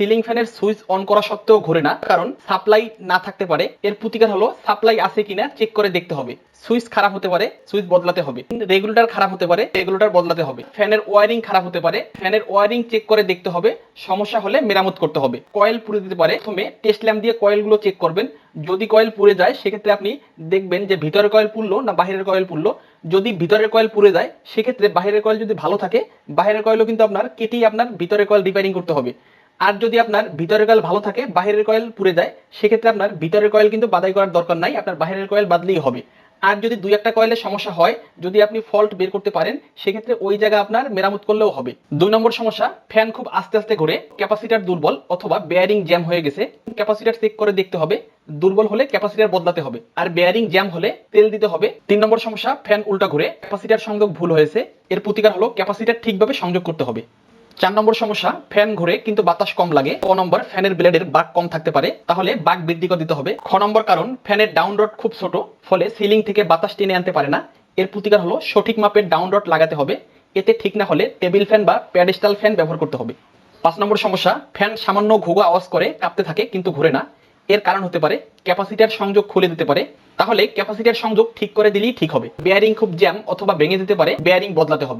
Ceiling ফ্যানের switch on করা সত্ত্বেও ঘুরে না, কারণ সাপ্লাই না থাকতে পারে। এর প্রতিকার হলো, সাপ্লাই আছে কিনা চেক করে দেখতে হবে। সুইচ খারাপ হতে পারে, সুইচ বদলাতে হবে। রেগুলেটর খারাপ হতে পারে, রেগুলেটর বদলাতে হবে। ফ্যানের ওয়ারিং খারাপ হতে পারে, ফ্যানের ওয়ারিং চেক করে দেখতে হবে। সমস্যা হলে মেরামত করতে হবে। কয়েল পুড়ে দিতে পারে, প্রথমে টেস্ট ল্যাম্প দিয়ে কয়েলগুলো চেক করবেন। যদি কয়েল পুড়ে যায়, সেক্ষেত্রে আপনি দেখবেন যে ভিতরের কয়েল পুড়লো না বাহিরের কয়েল পুড়লো। যদি ভিতরের কয়েল পুড়ে যায়, সেক্ষেত্রে বাহিরের কয়েল যদি ভালো থাকে, বাহিরের কয়েলও কিন্তু আপনার কেটেই আপনার ভিতরের কয়েল রিপেয়ারিং করতে হবে। আর যদি আপনার ভিতরের কয়েল ভালো থাকে, বাহিরের কয়েল পুড়ে যায়, সেক্ষেত্রে আপনার ভিতরের কয়েল কিন্তু বাদাই করার দরকার নাই, আপনার বাহিরের কয়েল বাদলেই হবে। আর যদি দুই একটা কয়েলের সমস্যা হয়, যদি আপনি ফল্ট বের করতে পারেন, সেক্ষেত্রে ওই জায়গা আপনার মেরামত করলেও হবে। দুই নম্বর সমস্যা ফ্যান খুব আস্তে আস্তে ঘুরে ক্যাপাসিটার দুর্বল অথবা বেয়ারিং জ্যাম হয়ে গেছে। ক্যাপাসিটার চেক করে দেখতে হবে, দুর্বল হলে ক্যাপাসিটার বদলাতে হবে, আর বেয়ারিং জ্যাম হলে তেল দিতে হবে। তিন নম্বর সমস্যা ফ্যান উল্টা ঘুরে ক্যাপাসিটার সংযোগ ভুল হয়েছে, এর প্রতিকার হলো ক্যাপাসিটার ঠিকভাবে সংযোগ করতে হবে। চার নম্বর সমস্যা, ফ্যান ঘুরে কিন্তু বাতাস কম লাগে। ক নম্বর, ফ্যানের ব্লেডের বাক কম থাকতে পারে, তাহলে বাক বৃদ্ধি করে দিতে হবে। খ নম্বর কারণ, ফ্যানের ডাউন রড খুব ছোট, ফলে সিলিং থেকে বাতাস টেনে আনতে পারে না। এর প্রতিকার হলো সঠিক মাপের ডাউন রড লাগাতে হবে। এতে ঠিক না হলে টেবিল ফ্যান বা প্যাডেস্টাল ফ্যান ব্যবহার করতে হবে। পাঁচ নম্বর সমস্যা, ফ্যান সামান্য ঘুঘু আওয়াজ করে কাঁপতে থাকে কিন্তু ঘুরে না। এর কারণ হতে পারে, ক্যাপাসিটার সংযোগ খুলে দিতে পারে। তাহলে ক্যাপাসিটার সংযোগ ঠিক করে দিলেই ঠিক হবে। বেয়ারিং খুব জ্যাম অথবা ভেঙে দিতে পারে, বেয়ারিং বদলাতে হবে।